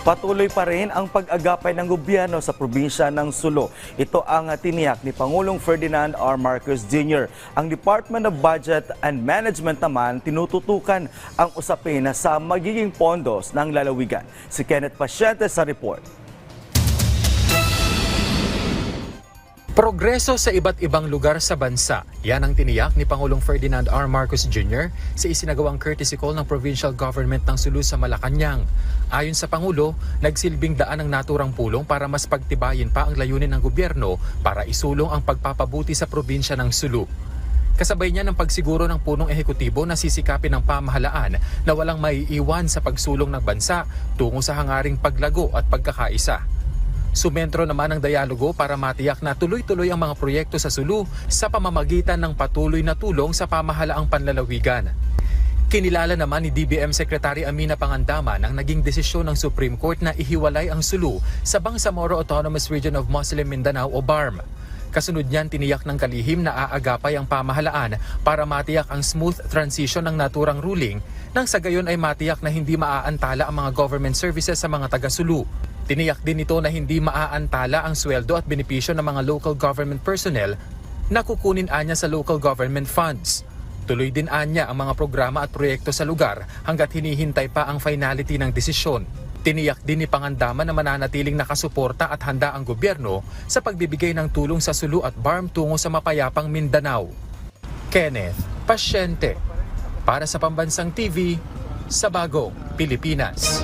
Patuloy pa rin ang pag-agapay ng gobyerno sa probinsya ng Sulu. Ito ang tiniyak ni Pangulong Ferdinand R. Marcos Jr. Ang Department of Budget and Management naman tinututukan ang usapin sa magiging pondos ng lalawigan. Si Kenneth Pasyente sa report. Progreso sa iba't ibang lugar sa bansa. Yan ang tiniyak ni Pangulong Ferdinand R. Marcos Jr. sa isinagawang courtesy call ng provincial government ng Sulu sa Malacanang. Ayon sa Pangulo, nagsilbing daan ang naturang pulong para mas pagtibayin pa ang layunin ng gobyerno para isulong ang pagpapabuti sa probinsya ng Sulu. Kasabay niya ng pagsiguro ng punong ehekutibo na sisikapin ng pamahalaan na walang maiiwan sa pagsulong ng bansa tungo sa hangaring paglago at pagkakaisa. Sumentro naman ang dialogo para matiyak na tuloy-tuloy ang mga proyekto sa Sulu sa pamamagitan ng patuloy na tulong sa pamahalaang panlalawigan. Kinilala naman ni DBM Secretary Amina Pangandaman ang naging desisyon ng Supreme Court na ihiwalay ang Sulu sa Bangsamoro Autonomous Region of Muslim Mindanao o BARM. Kasunod niyan tiniyak ng kalihim na aagapay ang pamahalaan para matiyak ang smooth transition ng naturang ruling nang sa gayon ay matiyak na hindi maaantala ang mga government services sa mga taga-Sulu. Tiniyak din ito na hindi maaantala ang sweldo at benepisyo ng mga local government personnel na kukunin anya sa local government funds. Tuloy din anya ang mga programa at proyekto sa lugar hanggat hinihintay pa ang finality ng desisyon. Tiniyak din ni Pangandaman na mananatiling nakasuporta at handa ang gobyerno sa pagbibigay ng tulong sa Sulu at BARM tungo sa mapayapang Mindanao. Kenneth Pasyente para sa Pambansang TV sa Bagong Pilipinas.